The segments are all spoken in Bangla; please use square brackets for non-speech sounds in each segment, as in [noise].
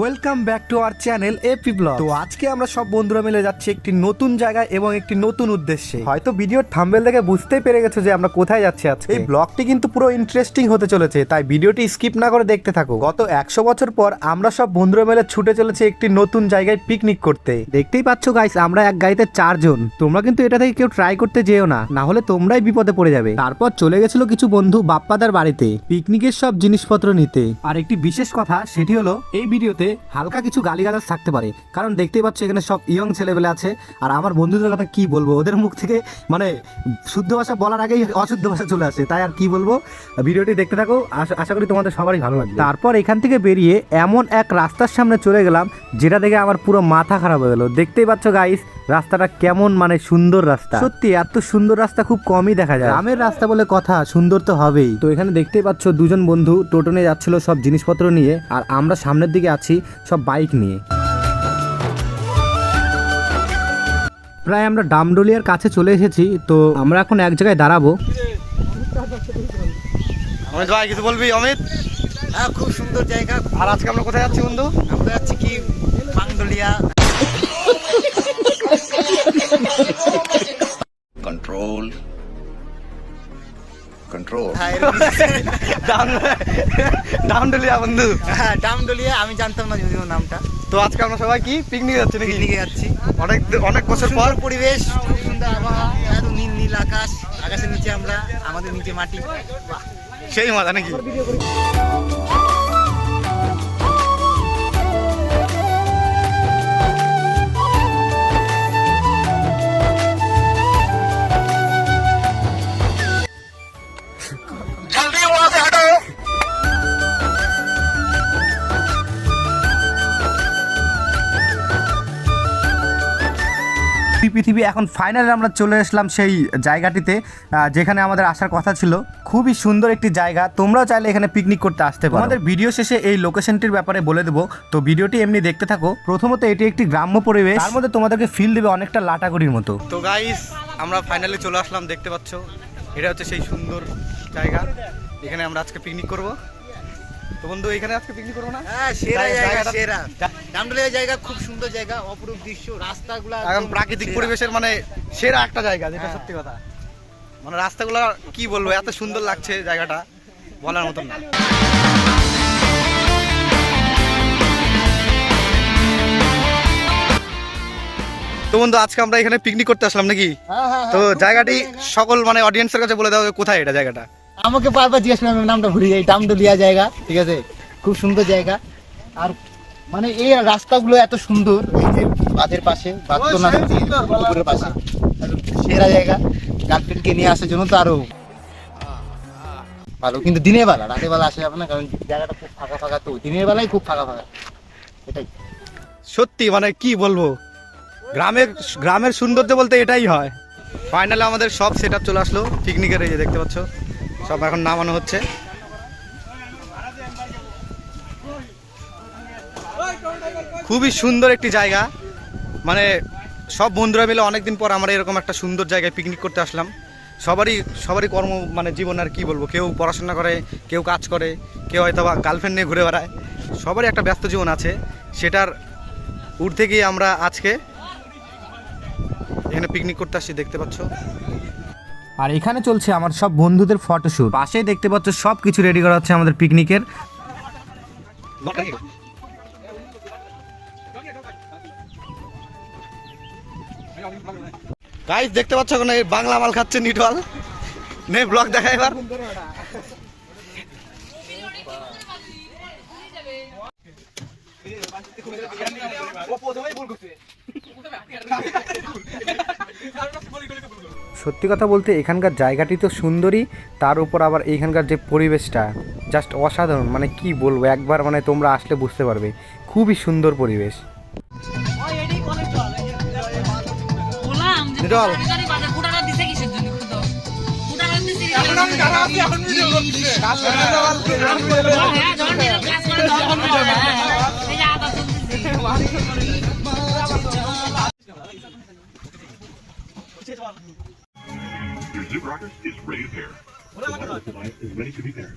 Welcome back to our channel AP blog তো আজকে আমরা সব বন্ধুরা মিলে যাচ্ছি একটি নতুন জায়গায় এবং একটি নতুন উদ্দেশ্যে। হয়তো ভিডিওর থাম্বেল দেখে বুঝতেই পেরে গেছো যে আমরা কোথায় যাচ্ছি আজকে। এই ব্লগটি কিন্তু পুরো ইন্টারেস্টিং হতে চলেছে, তাই ভিডিওটি স্কিপ না করে দেখতে থাকো। গত একশো বছর পর আমরা সব বন্ধুরা মিলে ছুটে চলেছি একটি নতুন জায়গায় পিকনিক করতে। দেখতেই পাচ্ছ গাইস আমরা এক গাড়িতে চারজন। তোমরা কিন্তু এটা থেকে কেউ ট্রাই করতে যেও না না হলে তোমরাই বিপদে পড়ে যাবে। তারপর চলে গেছিল কিছু বন্ধু বাপ্পাদার বাড়িতে পিকনিকের সব জিনিসপত্র নিতে। আর একটি বিশেষ কথা, সেটি হলো, এই ভিডিওতে হালকা কিছু গালিগালাজ থাকতে পারে। কারণ দেখতেই পাচ্ছ এখানে সব ইয়ং ছেলেবেলে আছে। আর আমার বন্ধুদের কথা কি বলব? ওদের মুখ থেকে মানে শুদ্ধ ভাষা বলার আগেই অশুদ্ধ ভাষা চলে আসে। তাই আর কি বলব? ভিডিওটি দেখতে থাকো। আশা- আশা করি তোমাদের সবারই ভালো লাগবে। তারপর এখান থেকে বেরিয়ে এমন এক রাস্তার সামনে চলে গেলাম, যেটা দেখে আমার পুরো মাথা খারাপ হয়ে গেলো। দেখতেই পাচ্ছ গাইস রাস্তাটা কেমন মানে সুন্দর রাস্তা। সত্যি এত সুন্দর রাস্তা খুব কমই দেখা যায়। গ্রামের রাস্তা বলে কথা সুন্দর তো হবেই। তো এখানে দেখতেই পাচ্ছ দুজন বন্ধু টোটো নিয়ে যাচ্ছিল সব জিনিসপত্র নিয়ে আর আমরা সামনের দিকে আছি সব বাইক নিয়ে। প্রায় আমরা ডামডলিয়ার কাছে চলে এসেছি তো আমরা এখন এক জায়গায় দাঁড়াবো। অমিত ভাই কিছু বলবি অমিত? হ্যাঁ খুব সুন্দর জায়গা। আর আজকে আমরা কোথায় যাচ্ছি বন্ধু? আমরা যাচ্ছি কি [laughs] ডাউনডলিয়া বন্ধু। হ্যাঁ ডামদলিয়া আমি জানতাম না যদিও নামটা। তো আজকে আমরা সবাই কি? পিকনিক যাচ্ছি নাকি? পিকনিকে যাচ্ছি। অনেক অনেক বছর পর। পরিবেশ খুব সুন্দর আবহাওয়া এত নীল নীল আকাশ আকাশের নিচে আমরা আমাদের নিচে মাটি। সেই মজা নাকি? পৃথিবী। এখন ফাইনালি আমরা চলে আসলাম সেই জায়গাটিতে যেখানে আমাদের আসার কথা ছিল। খুবই সুন্দর একটি জায়গা। তোমরাও চাইলে এখানে পিকনিক করতে আসতে পারো। আমাদের ভিডিও শেষে এই লোকেশনটির ব্যাপারে বলে দেবো। তো ভিডিওটি এমনি দেখতে থাকো। প্রথমত এটি একটি গ্রাম্য পরিবেশ। তার মধ্যে তোমাদেরকে ফিল দেবে অনেকটা লাটাগুড়ির মতো। তো গাইস আমরা ফাইনালি চলে আসলাম, দেখতে পাচ্ছ? এটা হচ্ছে সেই সুন্দর জায়গা। এখানে আমরা আজকে পিকনিক করব। তো বন্ধু এখানে আজকে পিকনিক করব না? হ্যাঁ সেরা জায়গা- সেরা। যা- জায়গা খুব সুন্দর জায়গা অপরূপ দৃশ্য রাস্তাগুলো একদম প্রাকৃতিক পরিবেশের মানে সেরা একটা জায়গা যেটা হ্যাঁ। সত্যি কথা। মানে রাস্তাগুলো কি বলব এত সুন্দর লাগছে জায়গাটা বলার মতন না। তো বন্ধু আজকে আমরা এখানে পিকনিক করতে আসলাম নাকি? হ্যাঁ, তো জায়গাটি সকল মানে অডিয়েন্সের কাছে বলে দাও যে কোথায় এটা জায়গাটা। আমাকে বারবার জিজ্ঞেস করলাম নামটা ভুলে যাই ডামদলিয়া জায়গা। ঠিক আছে? খুব সুন্দর জায়গা। আর মানে এই রাস্তাগুলো এত সুন্দর এই যে বাঁধের পাশে বাঁধ তো না পুকুরের পাশে। সেরা জায়গা। গার্লফ্রেন্ডকে নিয়ে আসার জন্য তো আরও ভালো। কিন্তু দিনের বেলা রাতের বেলা আসা যাবে না কারণ জায়গাটা খুব ফাঁকা ফাঁকা তো। দিনের বেলায় খুব ফাঁকা ফাঁকা। এটাই। সত্যি মানে কি বলব? গ্রামের গ্রামের সৌন্দর্য বলতে এটাই হয়। ফাইনালি আমাদের সব সেট চলে আসলো। পিকনিকের এই যে দেখতে পাচ্ছ। সব এখন নামানো হচ্ছে। খুবই সুন্দর একটি জায়গা। মানে সব বন্ধুরা মিলে অনেকদিন পর আমরা এরকম একটা সুন্দর জায়গায় পিকনিক করতে আসলাম। সবারই সবারই কর্ম মানে জীবন আর কি বলব? কেউ পড়াশোনা করে, কেউ কাজ করে, কেউ হয়তো বা গার্লফ্রেন্ড নিয়ে ঘুরে বেড়ায়। সবারই একটা ব্যস্ত জীবন আছে। সেটার উঠতে গিয়ে আমরা আজকে এখানে পিকনিক করতে আসছি, দেখতে পাচ্ছ? আর এখানে চলছে আমার সব বন্ধুদের ফটোশ্যুট পাশেই দেখতে পাচ্ছ সব কিছু রেডি করা হচ্ছে আমাদের পিকনিকের গাইস দেখতে পাচ্ছ এখন এই বাংলা মাল খাচ্ছে নিটওয়াল? নে ব্লগ দেখা এবার। [laughs] সত্যি কথা বলতে এখানকার জায়গাটি তো সুন্দরই তার উপর আবার এইখানকার যে পরিবেশটা জাস্ট অসাধারণ মানে কি বলব একবার মানে তোমরা আসলে বুঝতে পারবে খুবই সুন্দর পরিবেশ। Nitol. Zip rocker is ready to pair. The wireless device is ready to be paired.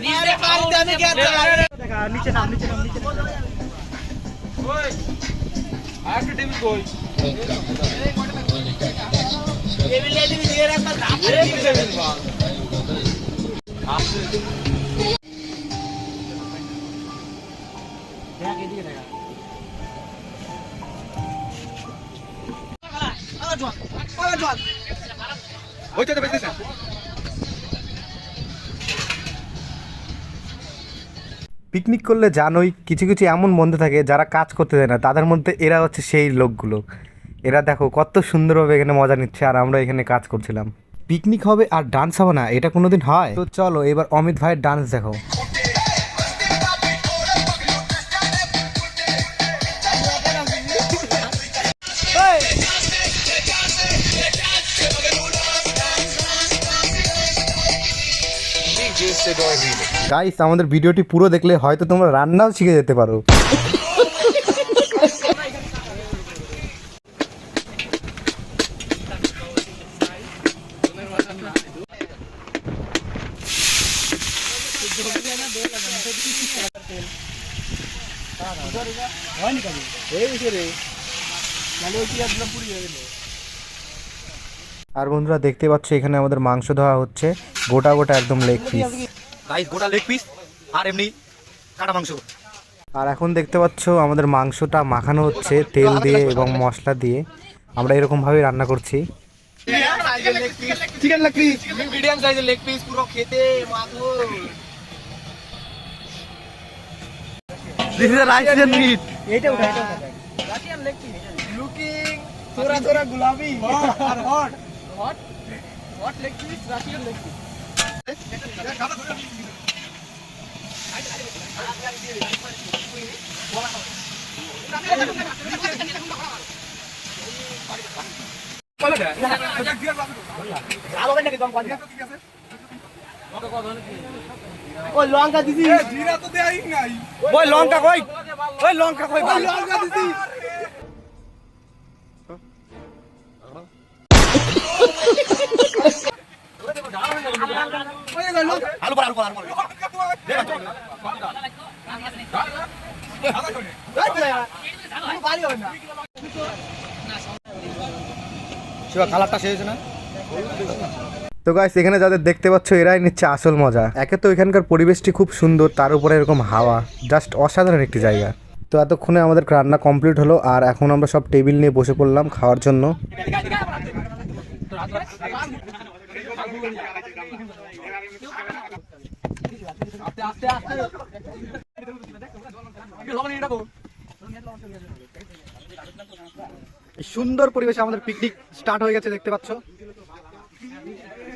নিয়ে আর কি না নিচে গেছে নিচে নাম নিচে নাম। পিকনিক করলে জানোই কিছু কিছু এমন বন্ধু থাকে যারা কাজ করতে দেয় না। তাদের মধ্যে এরা হচ্ছে সেই লোকগুলো। এরা দেখো কত সুন্দরভাবে এখানে মজা নিচ্ছে আর আমরা এখানে কাজ করছিলাম। পিকনিক হবে আর ডান্স হবে না এটা কোনোদিন হয়? তো চলো এবার অমিত ভাইয়ের ডান্স দেখো। গাইস আমাদের ভিডিওটি পুরো দেখলে হয়তো তোমরা রান্নাও শিখে যেতে পারো। আর বন্ধুরা দেখতে পাচ্ছ এখানে আমাদের মাংস ধোয়া হচ্ছে। গোটা গোটা একদম লেগ পিস গাইস গোটা লেগ পিস আর এমনি কাটা মাংস। আর এখন দেখতে পাচ্ছ আমাদের মাংসটা মাখানো হচ্ছে তেল দিয়ে এবং মশলা দিয়ে। আমরা এরকম ভাবে রান্না করছি। চিকেন লেগ পিস মিডিয়াম সাইজের লেগ পিস পুরো খেতে মাখো this is rice and meat looking থোড়া থোড়া গুলাবি আর hot hot hot leg piece Russian leg piece ওই লঙ্কা কই? ওই লঙ্কা কই ভাই? লঙ্কা দিছি। আলু পর আলু পর আলু শিবা কালারটা শেষ না? তো গাইস এখানে যাদের দেখতে পাচ্ছ, এরাই নিচ্ছে আসল মজা। একে তো এখানকার পরিবেশটি খুব সুন্দর, তার উপরে এরকম হাওয়া জাস্ট অসাধারণ একটি জায়গা। তো এতক্ষণে আমাদের রান্না কমপ্লিট হলো, আর এখন আমরা সব টেবিল নিয়ে বসে পড়লাম খাওয়ার জন্য। সুন্দর পরিবেশে আমাদের পিকনিক স্টার্ট হয়ে গেছে, দেখতে পাচ্ছ।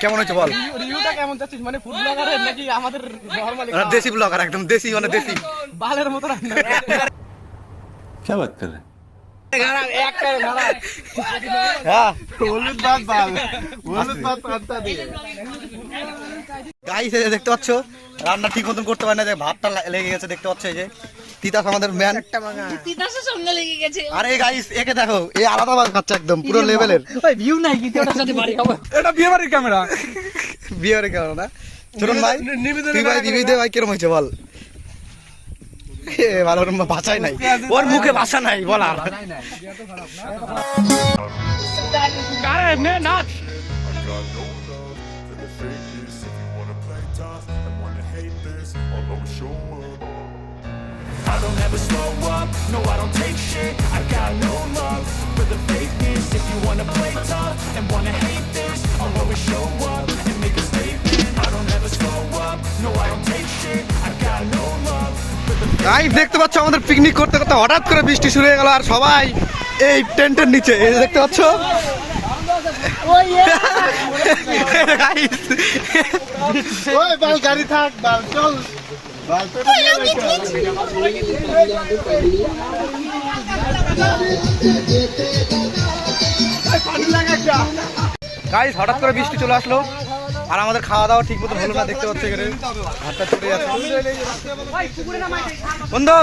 কেমন হয়েছে বল রিভিউটা কেমন যাচ্ছিস মানে ফুড ব্লগারের নাকি আমাদের নরমাল ওরা দেশি ব্লগার একদম দেশি মানে দেশি বালের মতো রান্না क्या बात कर रहे हैं একটা ধরা হ্যাঁ হলুদ ভাত ভাল হলুদ ভাত পান্তা দিয়ে গাইস এই যে দেখতে পাচ্ছ রান্না ঠিক মতন করতে পারে না যে ভাতটা লা- লেগে গেছে দেখতে পাচ্ছ এই যে তিতাস আমাদের ম্যান তিতাসের সঙ্গে লেগে গেছে। আরে গাইস একে দেখো এই আলাদা ভাত খাচ্ছে একদম পুরো লেভেলের ওই ভিউ নাই কি ওটার সাথে বাড়ি খাব এটা বিয়ে বাড়ির ক্যামেরা বিয়ে কেন না। চলুন ভাই তুই ভাই দিবি দে ভাই কিরম হয়েছে বল। এ ভালো ভাষাই নাই। ওর মুখে ভাষা নাই this, I'll always show up. I don't ever slow up, no I don't take shit I got no love for the fakeness If you wanna play tough and wanna hate this I'll always show up and make a statement I don't ever slow up, no I don't take shit I got no love for the guys দেখতে পাচ্ছ আমাদের পিকনিক করতে করতে হঠাৎ করে বৃষ্টি শুরু হয়ে গেল আর সবাই এই টেন্টের নিচে এই দেখতে পাচ্ছ Guys, ওই বাল গাড়ি থাক বাল চল গাইস হঠাৎ করে বৃষ্টি চলে আসলো। আর আমাদের খাওয়া দাওয়া ঠিক মতো হলো না, দেখতে পাচ্ছি এখানে। হাতটা চলে যাচ্ছে। বন্ধু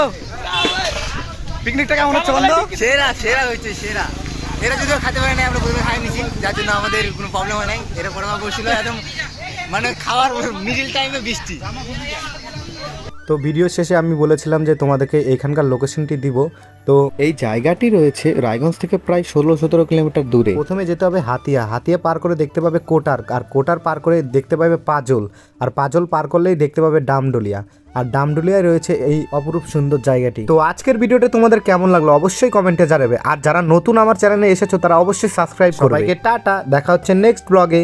পিকনিকটা কেমন হচ্ছে বন্ধু? সেরা সেরা হয়েছে, সেরা। এরা যদিও খেতে পারে না আমরা প্রথমে খাই নিছি যার জন্য আমাদের কোনো প্রবলেম হয় নাই। এরা পরে বসছিল একদম মানে খাওয়ার মিডিল টাইমে বৃষ্টি। তো ভিডিও শেষে আমি বলেছিলাম যে তোমাদেরকে এখানকার লোকেশনটি দিব। তো এই জায়গাটি রয়েছে রায়গঞ্জ থেকে প্রায় ষোলো সতেরো কিলোমিটার দূরে। প্রথমে যেতে হবে হাতিয়া। হাতিয়া পার করে দেখতে পাবে কোটার আর কোটার পার করে দেখতে পাবে পাজল। আর পাজল পার করলেই দেখতে পাবে ডামডুলিয়া। আর ডামডুলিয়ায় রয়েছে এই অপরূপ সুন্দর জায়গাটি। তো আজকের ভিডিওটা তোমাদের কেমন লাগল অবশ্যই কমেন্টে জানাবে। আর যারা নতুন আমার চ্যানেলে এসেছ তারা অবশ্যই সাবস্ক্রাইব করবে। টাটা। দেখা হচ্ছে নেক্সট ব্লগে